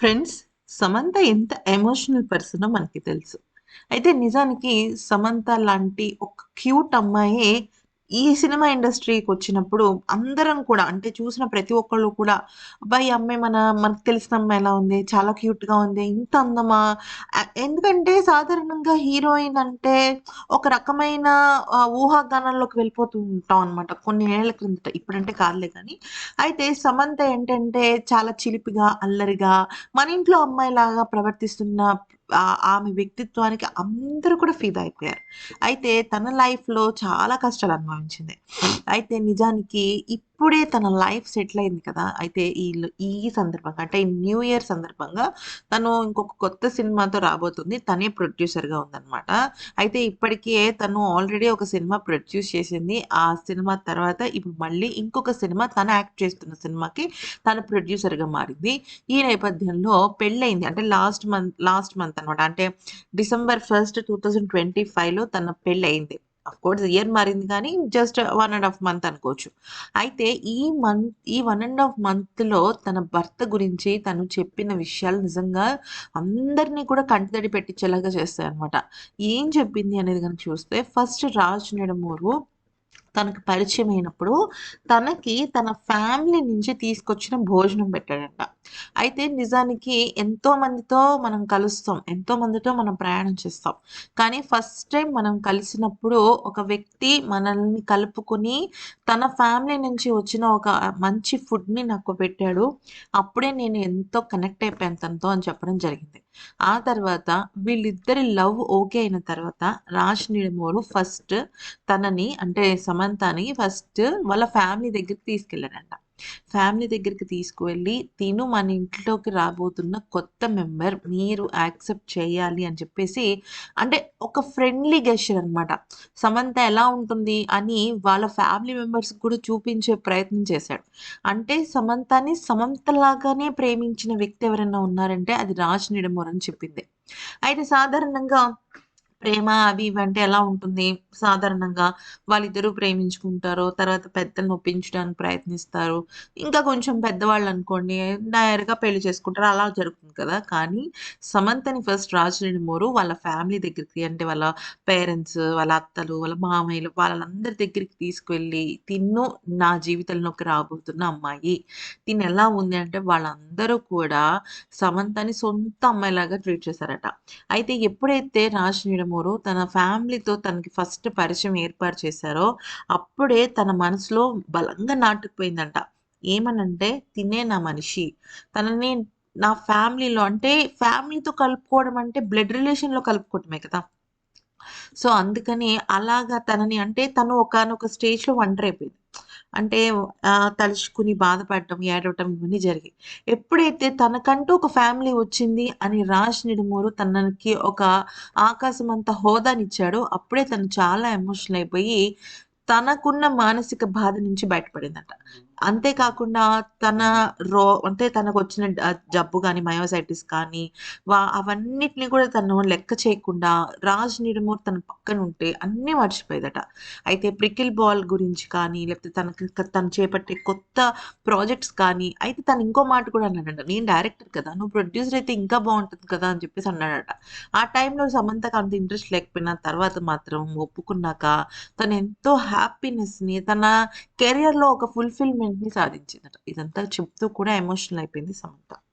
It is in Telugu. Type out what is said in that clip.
ఫ్రెండ్స్ సమంత ఎంత ఎమోషనల్ పర్సనో మనకి తెలుసు. అయితే నిజానికి సమంత లాంటి ఒక క్యూట్ అమ్మాయే ఈ సినిమా ఇండస్ట్రీకి వచ్చినప్పుడు అందరం కూడా అంటే చూసిన ప్రతి ఒక్కళ్ళు కూడా అబ్బాయి ఈ అమ్మాయి మన మనకు తెలిసిన అమ్మాయి ఎలా ఉంది? చాలా క్యూట్‌గా ఉంది. ఇంత అందమా? ఎందుకంటే సాధారణంగా హీరోయిన్ అంటే ఒక రకమైన ఊహాగానంలోకి వెళ్ళిపోతూ ఉంటాం అనమాట. కొన్ని ఏళ్ళ క్రిందట. ఇప్పుడంటే కాదులే కానీ అయితే సమంత ఏంటంటే చాలా చిలిపిగా, అల్లరిగా మన ఇంట్లో అమ్మాయిలాగా ప్రవర్తిస్తున్న ఆమె వ్యక్తిత్వానికి అందరూ కూడా ఫిదా అయిపోయారు. అయితే తన లైఫ్‌లో చాలా కష్టాలు అనుభవించింది. అయితే నిజానికి ఇప్పుడే తన లైఫ్ సెటిల్ అయింది కదా! అయితే ఈ ఈ సందర్భంగా అంటే న్యూ ఇయర్ సందర్భంగా తను ఇంకొక కొత్త సినిమాతో రాబోతుంది. తనే ప్రొడ్యూసర్‌గా ఉందన్నమాట అయితే ఇప్పటికే తను ఆల్రెడీ ఒక సినిమా ప్రొడ్యూస్ చేసింది. ఆ సినిమా తర్వాత ఇప్పుడు మళ్ళీ ఇంకొక సినిమా తను యాక్ట్ చేస్తున్న సినిమాకి తను ప్రొడ్యూసర్‌గా మారింది. ఈ నేపథ్యంలో పెళ్ళైంది అంటే లాస్ట్ మంత్ లాస్ట్ మంత్ అనమాట. అంటే డిసెంబర్ 1, 2025లో తన పెళ్ళి అయింది కోర్స్ ఇయర్ మారింది కానీ just one and half month అనుకోవచ్చు. అయితే ఈ మంత్ ఈ వన్ అండ్ హాఫ్ మంత్‌లో తన భర్త గురించి తను చెప్పిన విషయాలు నిజంగా అందరిని కూడా కంటిదడి పెట్టించేలాగా చేస్తాయన్నమాట. ఏం చెప్పింది అనేది కనుక చూస్తే ఫస్ట్ 'రాజ్ నెడమూరు తనకు పరిచయం అయినప్పుడు తనకి తన ఫ్యామిలీ నుంచి తీసుకొచ్చిన భోజనం పెట్టాడంట. అయితే నిజానికి ఎంతో మందితో మనం కలుస్తాం. ఎంతో మందితో మనం ప్రయాణం చేస్తాం. కానీ ఫస్ట్ టైం మనం కలిసినప్పుడు ఒక వ్యక్తి మనల్ని కలుపుకొని తన ఫ్యామిలీ నుంచి వచ్చిన ఒక మంచి ఫుడ్‌ని నాకు పెట్టాడు. అప్పుడే నేను ఎంతో కనెక్ట్ అయిపోయాను తనతో అని చెప్పడం జరిగింది. ఆ తర్వాత వీళ్ళిద్దరి లవ్ ఓకే అయిన తర్వాత 'రాజ్ నిడమోరు ఫస్ట్ తనని అంటే సమంతని ఫస్ట్ వాళ్ళ ఫ్యామిలీ దగ్గరికి తీసుకెళ్ళాడంట. ఫ్యామిలీ దగ్గరికి తీసుకువెళ్ళి తిను మన ఇంట్లోకి రాబోతున్న కొత్త మెంబర్ మీరు యాక్సెప్ట్ చేయాలి అని చెప్పేసి అంటే ఒక ఫ్రెండ్లీ గెస్టర్ అనమాట. సమంత ఎలా ఉంటుంది అని వాళ్ళ ఫ్యామిలీ మెంబర్స్ కూడా చూపించే ప్రయత్నం చేశాడు. అంటే సమంతని సమంతలాగానే ప్రేమించిన వ్యక్తి ఎవరైనా ఉన్నారంటే అది 'రాజ్ నిడమోర్ అని చెప్పింది. అయితే సాధారణంగా ప్రేమ అవి ఇవంటే ఎలా ఉంటుంది? సాధారణంగా వాళ్ళిద్దరూ ప్రేమించుకుంటారు. తర్వాత పెద్దల్ని ఒప్పించడానికి ప్రయత్నిస్తారు. ఇంకా కొంచెం పెద్దవాళ్ళు అనుకోండి డైరెక్ట్‌గా పెళ్ళి చేసుకుంటారు. అలా జరుగుతుంది కదా! కానీ సమంతని ఫస్ట్ రాజులేని మోరు వాళ్ళ ఫ్యామిలీ దగ్గరికి అంటే వాళ్ళ పేరెంట్స్, వాళ్ళ అత్తలు, వాళ్ళ మామయ్యలు వాళ్ళందరి దగ్గరికి తీసుకువెళ్ళి తిన్ను నా జీవితంలోకి రాబోతున్న అమ్మాయి. తిను ఎలా ఉంది అంటే వాళ్ళందరూ కూడా సమంతని సొంత అమ్మాయిలాగా ట్రీట్ చేశారట. అయితే ఎప్పుడైతే 'రాజ్ నిడమూరు' తన ఫ్యామిలీతో తనకి ఫస్ట్ పరిచయం ఏర్పాటు చేశారో అప్పుడే తన మనసులో బలంగా నాటుకుపోయిందంట. ఏమనంటే తినే నా మనిషి. తనని నా ఫ్యామిలీలో అంటే ఫ్యామిలీతో కలుపుకోవడం అంటే బ్లడ్ రిలేషన్‌లో కలుపుకోవటమే కదా! సో, అందుకని అలాగా తనని అంటే తను ఒకనొక స్టేజ్‌లో అయిపోయింది అంటే తలుచుకుని బాధపడటం, ఏడవటం ఇవన్నీ జరిగాయి. ఎప్పుడైతే తనకంటూ ఒక ఫ్యామిలీ వచ్చింది అని 'రాజ్ నిడుమూరు తనకి ఒక ఆకాశం అంత హోదానిచ్చాడో అప్పుడే తను చాలా ఎమోషనల్ అయిపోయి తనకున్న మానసిక బాధ నుంచి బయటపడిందట అంతేకాకుండా తన రో అంటే తనకు వచ్చిన జబ్బు కానీ మయోసైటిస్ కానీ వా అవన్నిటిని కూడా తను లెక్క చేయకుండా 'రాజ్ నిడుమూర్ తన పక్కన ఉంటే అన్నీ మర్చిపోయేదట. అయితే 'ప్రికిల్ బాల్' గురించి కానీ లేకపోతే తనకి తను చేపట్టే కొత్త ప్రాజెక్ట్స్ కానీ అయితే తను ఇంకో మాట కూడా అన్నాడట నేను డైరెక్టర్ కదా! నువ్వు ప్రొడ్యూసర్ అయితే ఇంకా బాగుంటుంది కదా! అని చెప్పేసి అన్నాడట. ఆ టైంలో సమంతకు అంత ఇంట్రెస్ట్ లేకపోయినా తర్వాత మాత్రం ఒప్పుకున్నాక తను ఎంతో హ్యాపీనెస్‌ని తన కెరియర్‌లో ఒక ఫుల్‌ఫిల్‌మెంట్‌ని సాధించిందట. ఇదంతా చెప్తూ కూడా ఎమోషనల్ అయిపోయింది సమంత.